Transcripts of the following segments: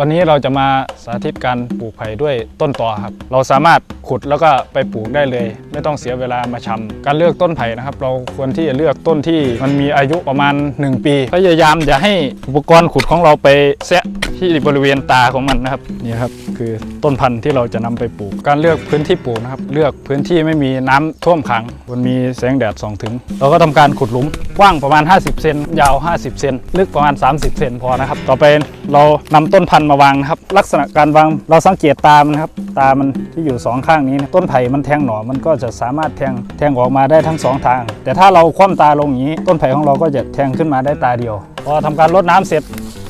วันนี้เราจะมาสาธิตการปลูกไผ่ด้วยต้นตอครับ เราสามารถขุดแล้วก็ไปปลูกได้เลย ไม่ต้องเสียเวลามาชำการเลือกต้นไผ่นะครับ เราควรที่จะเลือกต้นที่มันมีอายุประมาณ 1 ปี พยายามอย่าให้อุปกรณ์ขุดของเราไปแซะที่บริเวณตาของมันนะครับนี่ครับคือต้นพันธุ์ที่เราจะนำไปปลูก การเลือกพื้นที่ปลูกนะครับ เลือกพื้นที่ไม่มีน้ำท่วมขังมันมีแสงแดดส่องถึง เราก็ทำการขุดหลุมกว้างประมาณ 50 เซนยาว 50 เซนลึกประมาณ 30 เซนพอนะครับ ต่อไปเรานำต้นพันธุ์มาวางนะครับลักษณะการวางเราสังเกตตามันะครับตามันที่อยู่สองข้างนี้นะต้นไผ่มันแทงหน่อมันก็จะสามารถแทงแทงออกมาได้ทั้งสองทาง แต่ถ้าเราคว่ำตาลงอย่างนี้ ต้นไผ่ของเราก็จะแทงขึ้นมาได้ตาเดียว พอทำการรดน้ำเสร็จ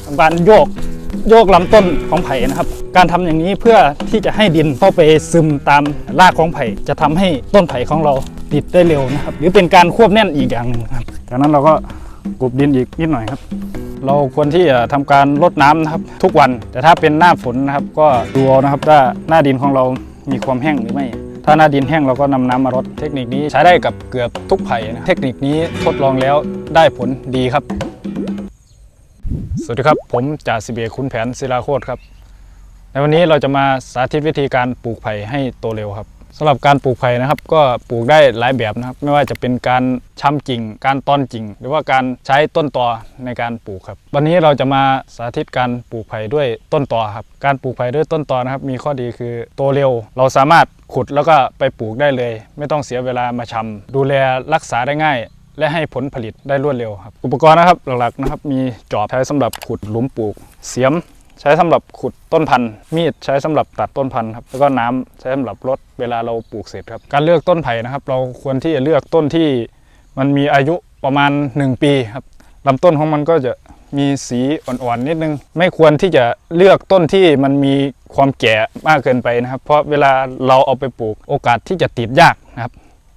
ทำการโยกโยกลำต้นของไผ่นะครับ การทำอย่างนี้เพื่อที่จะให้ดินเข้าไปซึมตามรากของไผ่จะทำให้ต้นไผ่ของเราติดได้เร็วนะครับ หรือเป็นการควบแน่นอีกอย่างหนึ่งครับจากนั้นเราก็กลบดินอีกนิดหน่อยครับ เราควรที่จะทำการรดน้ำนะครับทุกวัน แต่ถ้าเป็นหน้าฝนนะครับ ก็ดูเอานะครับว่าหน้าดินของเรามีความแห้งหรือไม่ ถ้าหน้าดินแห้งเราก็นำน้ำมารดเทคนิคนี้ใช้ได้กับเกือบทุกไผ่นะเทคนิคนี้ทดลองแล้วได้ผลดีครับ สวัสดีครับ ผมจ่าสิบเอกขุนแผนศิลาโคตรครับในวันนี้เราจะมาสาธิตวิธีการปลูกไผ่ให้โตเร็วครับ สำหรับการปลูกไผ่นะครับ ก็ปลูกได้หลายแบบนะครับ ไม่ว่าจะเป็นการช้ำกิ่ง การตอนกิ่ง หรือว่าการใช้ต้นตอในการปลูกครับ วันนี้เราจะมาสาธิตการปลูกไผ่ด้วยต้นตอครับ การปลูกไผ่ด้วยต้นตอนะครับ มีข้อดีคือโตเร็ว เราสามารถขุดแล้วก็ไปปลูกได้เลย ไม่ต้องเสียเวลามาชำดูแลรักษาได้ง่ายและให้ผลผลิตได้รวดเร็วครับ อุปกรณ์นะครับหลักๆนะครับ มีจอบใช้สำหรับขุดหลุมปลูก เสียม ใช้สำหรับขุดต้นพันธุ์มีดใช้สำหรับตัดต้นพันธุ์ครับแล้วก็น้ำใช้สำหรับรดเวลาเราปลูกเสร็จครับ การเลือกต้นไผ่นะครับ เราควรที่จะเลือกต้นที่มันมีอายุประมาณ 1 ปีครับลำต้นของมันก็จะมีสีอ่อนๆนิดนึง ไม่ควรที่จะเลือกต้นที่มันมีความแก่มากเกินไปนะครับ เพราะเวลาเราเอาไปปลูกโอกาสที่จะติดยากนะครับ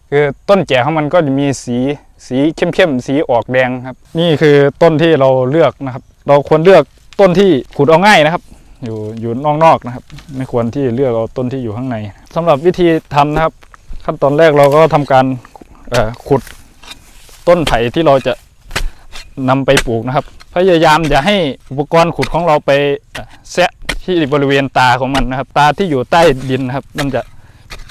คือต้นแก่ของมันก็จะมีสีสีเข้มๆสีออกแดงครับ นี่คือต้นที่เราเลือกนะครับ เราควรเลือก ต้นที่ขุดเอาง่ายนะครับ อยู่อยู่นอกๆนะครับ ไม่ควรที่เลือกเอาต้นที่อยู่ข้างในสำหรับวิธีทำนะครับ ขั้นตอนแรกเราก็ทำการขุดต้นไผ่ที่เราจะนำไปปลูกนะครับ พยายามอย่าให้อุปกรณ์ขุดของเราไปเอ่อแซะที่บริเวณตาของมันนะครับ ตาที่อยู่ใต้ดินนะครับ มันจะ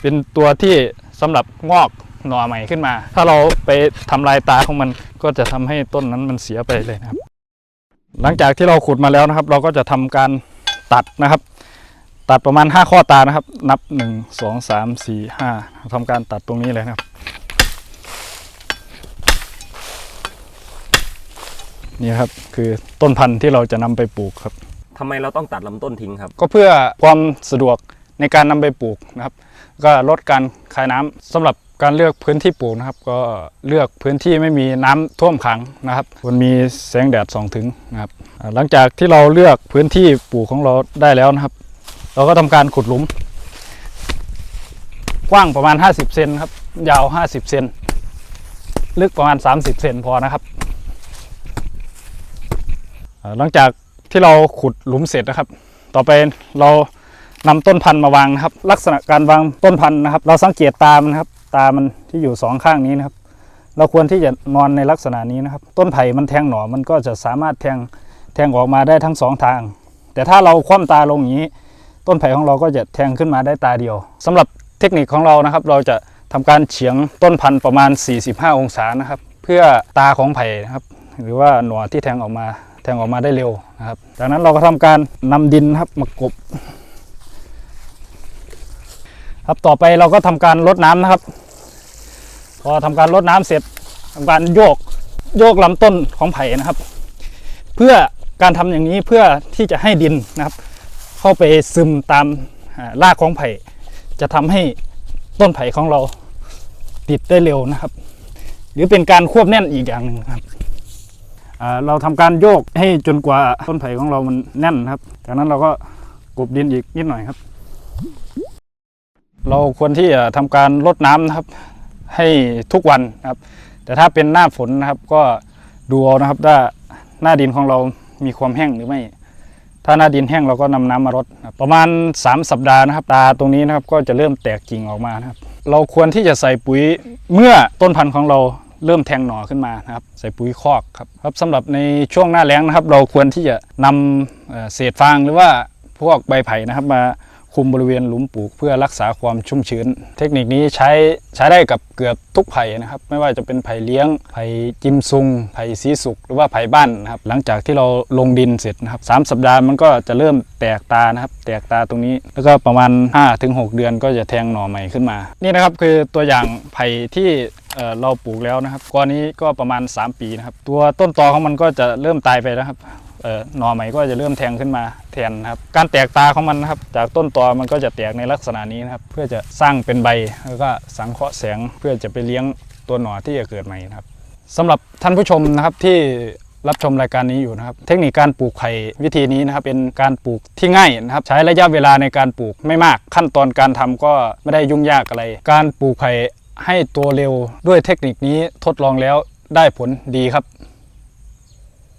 เป็นตัวที่สำหรับงอกหน่อใหม่ขึ้นมา ถ้าเราไปทำลายตาของมันก็จะทำให้ต้นนั้นมันเสียไปเลยนะครับ หลังจากที่เราขุดมาแล้วนะครับ เราก็จะทำการตัดนะครับ ตัดประมาณ 5 ข้อตานะครับ นับ 1 2 3 4 5ทำการตัดตรงนี้เลยนะครับ นี่ครับคือต้นพันธุ์ที่เราจะนำไปปลูกครับทำไมเราต้องตัดลำต้นทิ้งครับ ก็เพื่อความสะดวกในการนำไปปลูกนะครับ ก็ลดการคายน้ำสำหรับ การเลือกพื้นที่ปลูกนะครับ ก็เลือกพื้นที่ไม่มีน้ำท่วมขังนะครับมันมีแสงแดดส่องถึงนะครับหลังจากที่เราเลือกพื้นที่ปลูกของเราได้แล้วนะครับ เราก็ทำการขุดหลุม กว้างประมาณ 50เซนครับยาว 50เซนลึกประมาณ 30เซนพอนะครับ หลังจากที่เราขุดหลุมเสร็จนะครับ ต่อไปเรานำต้นพันธุ์มาวางนะครับ ลักษณะการวางต้นพันธุ์นะครับ เราสังเกตตามนะครับ ตามันที่อยู่สองข้างนี้นะครับ เราควรที่จะนอนในลักษณะนี้นะครับ ต้นไผ่มันแทงหน่อมันก็จะสามารถแทงแทงออกมาได้ทั้งสองทาง แต่ถ้าเราคว่ำตาลงอย่างนี้ ต้นไผ่ของเราก็จะแทงขึ้นมาได้ตาเดียวสำหรับเทคนิคของเรานะครับ เราจะทำการเฉียงต้นพันธุ์ประมาณ 45 องศานะครับ เพื่อตาของไผ่นะครับ หรือว่าหน่อที่แทงออกมาแทงออกมาได้เร็วนะครับ จากนั้นเราก็ทำการนำดินนะครับมากบ ครับต่อไปเราก็ทำการรดน้ำนะครับ พอทำการรดน้ำเสร็จทำการโยกโยกลำต้นของไผ่นะครับ เพื่อการทำอย่างนี้เพื่อที่จะให้ดินนะครับ เข้าไปซึมตามรากของไผ่ จะทำให้ต้นไผ่ของเราติดได้เร็วนะครับ หรือเป็นการควบแน่นอีกอย่างหนึ่งครับเราทำการโยกให้จนกว่าต้นไผ่ของเรามันแน่นครับ จากนั้นเราก็กบดินอีกนิดหน่อยครับ เราควรที่จะทำการรดน้ำนะครับ ให้ทุกวันนะครับ แต่ถ้าเป็นหน้าฝนนะครับ ก็ดูเอานะครับว่าหน้าดินของเรามีความแห้งหรือไม่ ถ้าหน้าดินแห้งเราก็นำน้ำมารดรประมาณ 3 สัปดาห์นะครับ ตาตรงนี้นะครับก็จะเริ่มแตกกิ่งออกมานะครับ เราควรที่จะใส่ปุ๋ยเมื่อต้นพันธุ์ของเราเริ่มแทงหน่อขึ้นมานะครับ ใส่ปุ๋ยคอกครับครับสำหรับในช่วงหน้าแล้งนะครับ เราควรที่จะนำเศษฟางหรือว่าพวกใบไผ่นะครับมา คุมบริเวณหลุมปลูกเพื่อรักษาความชุ่มชื้น เทคนิคนี้ใช้ใช้ได้กับเกือบทุกไผ่นะครับ ไม่ว่าจะเป็นไผ่เลี้ยง ไผ่จิมซุง ไผ่สีสุก หรือว่าไผ่บ้านนะครับ หลังจากที่เราลงดินเสร็จนะครับสามสัปดาห์มันก็จะเริ่มแตกตานะครับ แตกตาตรงนี้ แล้วก็ประมาณ 5-6 เดือนก็จะแทงหน่อใหม่ขึ้นมา นี่นะครับคือตัวอย่างไผ่ที่เราปลูกแล้วนะครับก้อนนี้ก็ประมาณ 3 ปีนะครับ ตัวต้นตอของมันก็จะเริ่มตายไปแล้วครับ หน่อใหม่ก็จะเริ่มแทงขึ้นมาแทนครับการแตกตาของมันนะครับ จากต้นตอมันก็จะแตกในลักษณะนี้นะครับ เพื่อจะสร้างเป็นใบแล้วก็สังเคราะห์แสงเพื่อจะไปเลี้ยงตัวหน่อที่จะเกิดใหม่นะครับสำหรับท่านผู้ชมนะครับที่รับชมรายการนี้อยู่นะครับ เทคนิคการปลูกไผ่วิธีนี้นะครับเป็นการปลูกที่ง่ายนะครับ ใช้ระยะเวลาในการปลูกไม่มาก ขั้นตอนการทำก็ไม่ได้ยุ่งยากอะไร การปลูกไผ่ให้ตัวเร็วด้วยเทคนิคนี้ทดลองแล้วได้ผลดีครับ